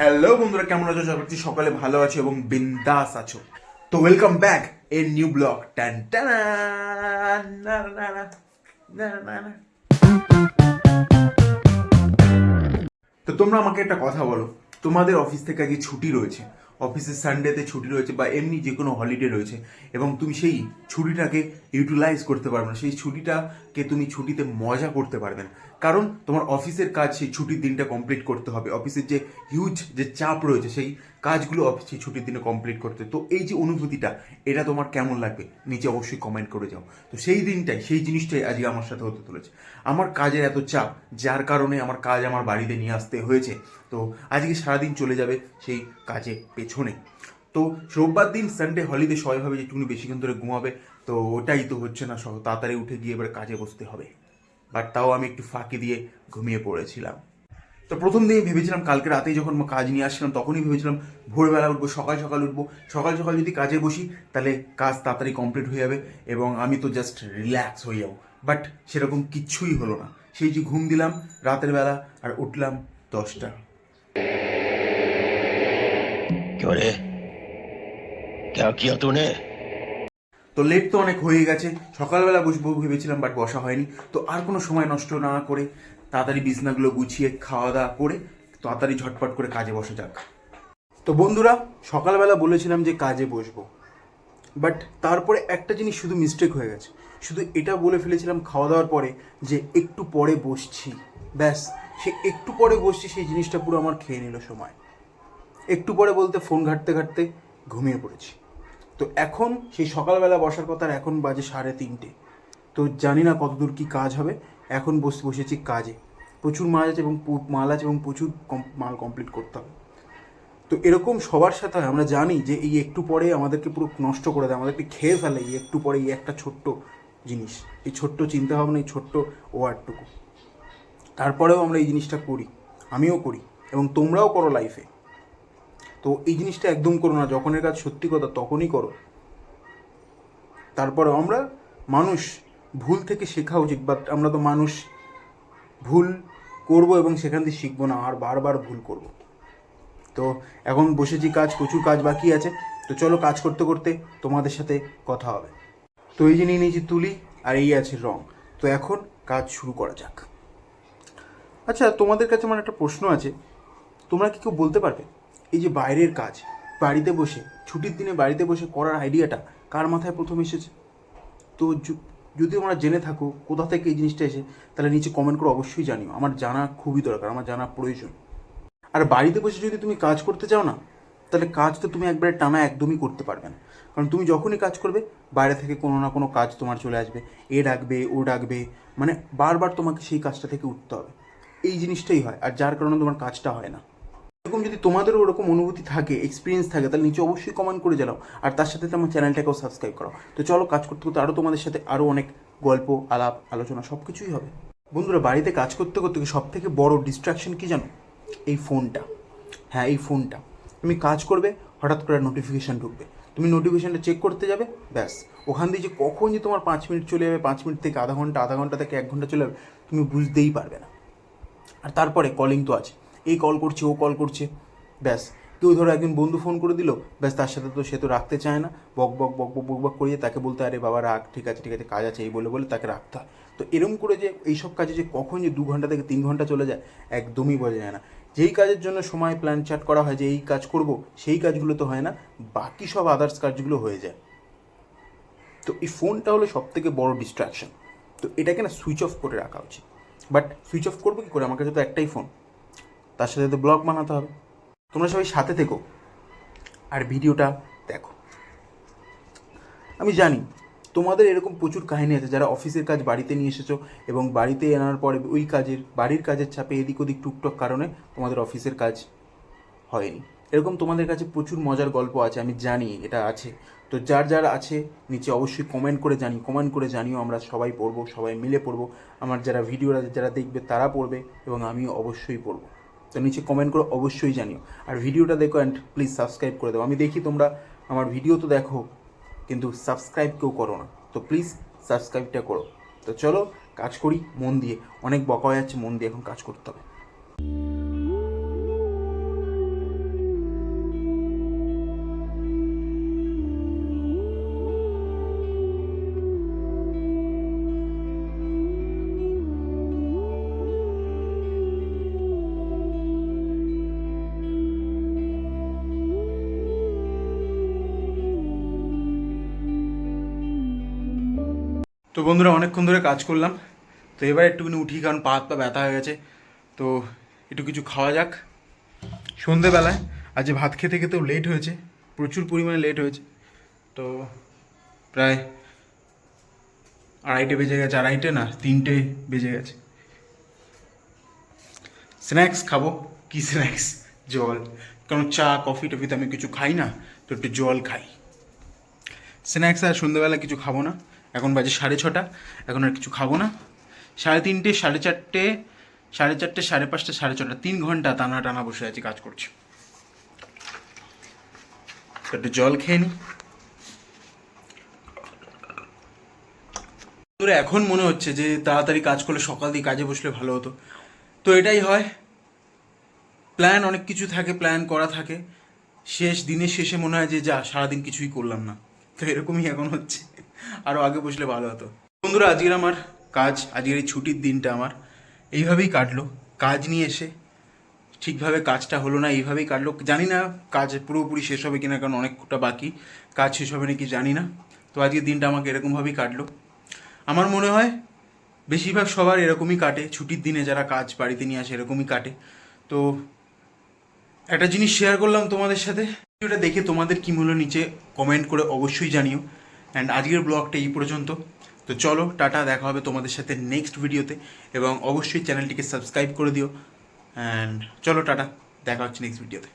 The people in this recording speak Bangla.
হ্যালো বন্ধুরা, কেমন আছো? করছি সকালে ভালো আছো এবং বিন্দাস আছো। তো welcome back a new blog টান টান, না না না না না না। তো তোমরা আমাকে একটা কথা বলো, তোমাদের অফিস থেকে আজকে ছুটি রয়েছে। অফিসের সানডেতে ছুটি রয়েছে বা এমনি যে কোনো হলিডে রয়েছে এবং তুমি সেই ছুটিটাকে ইউটিলাইজ করতে পারবে না। সেই ছুটিটাকে তুমি ছুটিতে মজা করতে পারবে না। কারণ তোমার অফিসের কাজ সেই ছুটির দিনটা কমপ্লিট করতে হবে। অফিসের যে হিউজ যে চাপ রয়েছে, সেই কাজগুলো অফিস সেই ছুটির দিনে কমপ্লিট করতে তো এই যে অনুভূতিটা, এটা তোমার কেমন লাগবে? নিচে অবশ্যই কমেন্ট করে যাও। তো সেই দিনটাই, সেই জিনিসটাই আজকে আমার সাথে হতে চলেছে। আমার কাজের এত চাপ, যার কারণে আমার কাজ আমার বাড়িতে নিয়ে আসতে হয়েছে। তো আজকে সারাদিন চলে যাবে সেই কাজে পেছনে। তো রোববার দিন সানডে হলিডে সবাই ভাবে যে একটুখানি বেশিক্ষণ ধরে ঘুমাবে। তো ওটাই তো হচ্ছে না সহ তাড়াতাড়ি উঠে গিয়ে এবার কাজে বসতে হবে। বাট তাও আমি একটু ফাঁকি দিয়ে ঘুমিয়ে পড়েছিলাম তো প্রথম দিন ভেবেছিলাম কালকে রাতেই যখন কাজ নিয়ে আসছিলাম তখনই ভেবেছিলাম ভোরবেলা উঠবো সকাল সকাল উঠবো সকাল সকাল যদি কাজে বসি তাহলে কাজ তাড়াতাড়ি কমপ্লিট হয়ে যাবে এবং আমি তো জাস্ট রিল্যাক্স হয়ে যাবো বাট সেরকম কিচ্ছুই হলো না সেই যে ঘুম দিলাম রাতের বেলা আর উঠলাম দশটা क्यों रे क्या किया तूने তো লেট তো অনেক হয়ে গেছে। সকালবেলা বসবো ভেবেছিলাম বাট বসা হয়নি। তো আর কোনো সময় নষ্ট না করে তাড়াতাড়ি বিছনাগুলো গুছিয়ে খাওয়া দাওয়া করে তাড়াতাড়ি ঝটপট করে কাজে বসা যাক। তো বন্ধুরা, সকালবেলা বলেছিলাম যে কাজে বসবো। বাট তারপরে একটা জিনিস শুধু মিস্টেক হয়ে গেছে। শুধু এটা বলে ফেলেছিলাম খাওয়া দাওয়ার পরে যে একটু পরে বসছি। ব্যাস, সে একটু পরে বসছি, সেই জিনিসটা পুরো আমার খেয়ে নিল সময়। একটু পরে বলতে ফোন ঘাঁটতে ঘাঁটতে ঘুমিয়ে পড়েছি। তো এখন সেই সকালবেলা বসার কথা এখন বাজে সাড়ে তিনটে। তো জানি না কতদূর কি কাজ হবে। এখন বসে বসেছি কাজে। প্রচুর মাল আছে এবং মাল আছে এবং প্রচুর মাল কমপ্লিট করতে হবে। তো এরকম সবার সাথে হয়। আমরা জানি যে এই একটু পরে আমাদেরকে পুরো নষ্ট করে দেয়। আমাদেরকে খেয়ে ফেলে এই একটু পরে এই একটা ছোট্ট জিনিস। এই ছোট্ট চিন্তা ভাবনা এই ছোট্ট ওয়ার্ডটুকু। তারপরেও আমরা এই জিনিসটা করি। আমিও করি এবং তোমরাও করো লাইফে তো এই জিনিসটা একদম করো না, যখনের কাজ সত্যি কথা তখনই করো। তারপরে আমরা মানুষ, ভুল থেকে শেখা উচিত বাট আমরা তো মানুষ, ভুল করব এবং সেখান থেকে শিখব না, আর বারবার ভুল করব। তো এখন বসেছি কাজ, প্রচুর কাজ বাকি আছে, তো চলো কাজ করতে করতে তোমাদের সাথে কথা হবে। তো এই যে নিয়ে নিয়েছি তুলি, আর এই আছে রং। তো এখন কাজ শুরু করা যাক। আচ্ছা তোমাদের কাছে আমার একটা প্রশ্ন আছে, তোমরা কি কেউ বলতে পারবে? এই যে বাইরের কাজ, বাড়িতে বসে, ছুটির দিনে বাড়িতে বসে করার আইডিয়াটা কার মাথায় প্রথম এসেছে? তো যদি তোমরা জেনে থাকো কোথা থেকে এই জিনিসটা এসে, তাহলে নিচে কমেন্ট করে অবশ্যই জানিও। আমার জানা খুবই দরকার, আমার জানা প্রয়োজন। আর বাড়িতে বসে যদি তুমি কাজ করতে চাও না, তাহলে কাজ তো তুমি একবারে টানা একদমই করতে পারবে না। কারণ তুমি যখনই কাজ করবে, বাইরে থেকে কোনো না কোনো কাজ তোমার চলে আসবে। এ ডাকবে, ও ডাকবে মানে বারবার তোমাকে সেই কাজটা থেকে উঠতে হবে। এই জিনিসটাই হয়, আর যার কারণে তোমার কাজটা হয় না। এরকম যদি তোমাদেরও ওরকম অনুভূতি থাকে এক্সপিরিয়েন্স থাকে, তাহলে নিচে অবশ্যই কমেন্ট করে জানাও। আর তার সাথে আমার চ্যানেলটাকেও সাবস্ক্রাইব করো। তো চলো, কাজ করতে করতে আরও তোমাদের সাথে আরও অনেক গল্প, আলাপ, আলোচনা সব কিছুই হবে। বন্ধুরা, বাড়িতে কাজ করতে করতে সব থেকে বড় ডিস্ট্রাকশন কি জানো? এই ফোনটা হ্যাঁ এই ফোনটা তুমি কাজ করবে, হঠাৎ করে নোটিফিকেশান ঢুকবে। তুমি নোটিফিকেশানটা চেক করতে যাবে, ব্যাস। ওখান দিয়ে যে কখন যে তোমার পাঁচ মিনিট চলে যাবে, পাঁচ মিনিট থেকে আধা ঘণ্টা আধা ঘণ্টা থেকে এক ঘণ্টা চলে যাবে, তুমি বুঝতেই পারবে না। আর তারপরে কলিং তো আছে। এই কল করছে, ও কল করছে। ব্যাস। কেউ ধরো একজন বন্ধু ফোন করে দিল, ব্যাস তার সাথে তো সে তো রাখতে চায় না। বক বক বক বক বক বক করিয়ে তাকে বলতে আরে বাবা, রাখ, ঠিক আছে ঠিক আছে, কাজ আছে, এই বলে বলে তাকে রাখতে হয়। তো এরম করে যে এইসব কাজে যে কখন যে দু ঘণ্টা থেকে তিন ঘণ্টা চলে যায়, একদমই বোঝা যায় না। যেই কাজের জন্য সময় প্ল্যান চার্ট করা হয়, যে এই কাজ করব, সেই কাজগুলো তো হয় না, বাকি সব আদার্স কাজগুলো হয়ে যায়। তো এই ফোনটা হলো সব থেকে বড় ডিস্ট্রাকশন তো এটাকে না সুইচ অফ করে রাখা উচিত। বাট সুইচ অফ করব কী করে? আমার কাছে তো একটাই ফোন তার সাথে তো ব্লগ বানাতে হবে। তোমরা সবাই সাথে থেকো আর ভিডিওটা দেখো। আমি জানি তোমাদের এরকম প্রচুর কাহিনী আছে, যারা অফিসের কাজ বাড়িতে নিয়ে এসেছ এবং বাড়িতে আনার পরে ওই কাজের, বাড়ির কাজের চাপে এদিক ওদিক টুকটক কারণে তোমাদের অফিসের কাজ হয়নি। এরকম তোমাদের কাছে প্রচুর মজার গল্প আছে, আমি জানি এটা আছে। তো যার যার আছে, নিচে অবশ্যই কমেন্ট করে জানি কমেন্ট করে জানিও, আমরা সবাই পড়ব, সবাই মিলে পড়ব। আমার যারা ভিডিওরা যারা দেখবে তারা পড়বে এবং আমিও অবশ্যই পড়ব। তো নিচে কমেন্ট করে অবশ্যই জানিও। আর ভিডিওটা দেখো অ্যান্ড প্লিজ সাবস্ক্রাইব করে দেবো আমি দেখি তোমরা আমার ভিডিও তো দেখো, কিন্তু সাবস্ক্রাইব কেউ করো না। তো প্লিজ সাবস্ক্রাইবটা করো। তো চলো, কাজ করি মন দিয়ে। অনেক বকা হয়ে যাচ্ছে মন দিয়ে এখন কাজ করতে হবে। তো বন্ধুরা, অনেকক্ষণ ধরে কাজ করলাম। তো এবার একটুখানি উঠি, কারণ পা হাত পা ব্যথা হয়ে গেছে। তো একটু কিছু খাওয়া যাক। সন্ধেবেলায় আজ ভাত খেতে খেতেও লেট হয়েছে। প্রচুর পরিমাণে লেট হয়েছে। তো প্রায় আড়াইটে বেজে গেছে। আড়াইটে না, তিনটে বেজে গেছে। স্ন্যাক্স খাব। কি স্ন্যাক্স? জল। কারণ চা, কফি টফি তো আমি কিছু খাই না, তো একটু জল খাই। স্ন্যাক্স আর সন্ধ্যেবেলা কিছু খাব না। এখন বাজে সাড়ে ছটা এখন আর কিছু খাব না। সাড়ে তিনটে সাড়ে চারটে সাড়ে চারটে সাড়ে পাঁচটা সাড়ে ছটা তিন ঘণ্টা টানা টানা বসে আছি কাজ করছি। একটু জল খেয়ে নিই বন্ধুরা, এখন মনে হচ্ছে যে তাড়াতাড়ি কাজ করলে সকাল দিয়ে কাজে বসলে ভালো হতো। তো এটাই হয়। প্ল্যান অনেক কিছু থাকে প্ল্যান করা থাকে। শেষ দিনের শেষে মনে হয় যে যা সারাদিন কিছুই করলাম না। তো এরকমই এখন হচ্ছে। আরও আগে বসলে ভালো হতো। বন্ধুরা, আজকের আমার কাজ, আজকের এই ছুটির দিনটা আমার এইভাবেই কাটলো। কাজ নিয়ে এসে ঠিকভাবে কাজটা হলো না, এইভাবেই কাটলো। জানি না কাজ পুরোপুরি শেষ হবে কিনা, কারণ অনেকটা বাকি। কাজ শেষ হবে নাকি জানি না। তো আজকের দিনটা আমাকে এরকমভাবেই কাটলো। আমার মনে হয় বেশিরভাগ সবার এরকমই কাটে। ছুটির দিনে যারা কাজ বাড়িতে নিয়ে আসে এরকমই কাটে। তো একটা জিনিস শেয়ার করলাম তোমাদের সাথে। ভিডিওটা দেখে তোমাদের কী মূল্য নিচে কমেন্ট করে অবশ্যই জানিও। অ্যান্ড আজকের ব্লগটা এই পর্যন্ত। তো চলো, টাটা, দেখা হবে তোমাদের সাথে নেক্সট ভিডিওতে এবং অবশ্যই চ্যানেলটিকে সাবস্ক্রাইব করে দিও। অ্যান্ড চলো, টাটা, দেখা হচ্ছে নেক্সট ভিডিওতে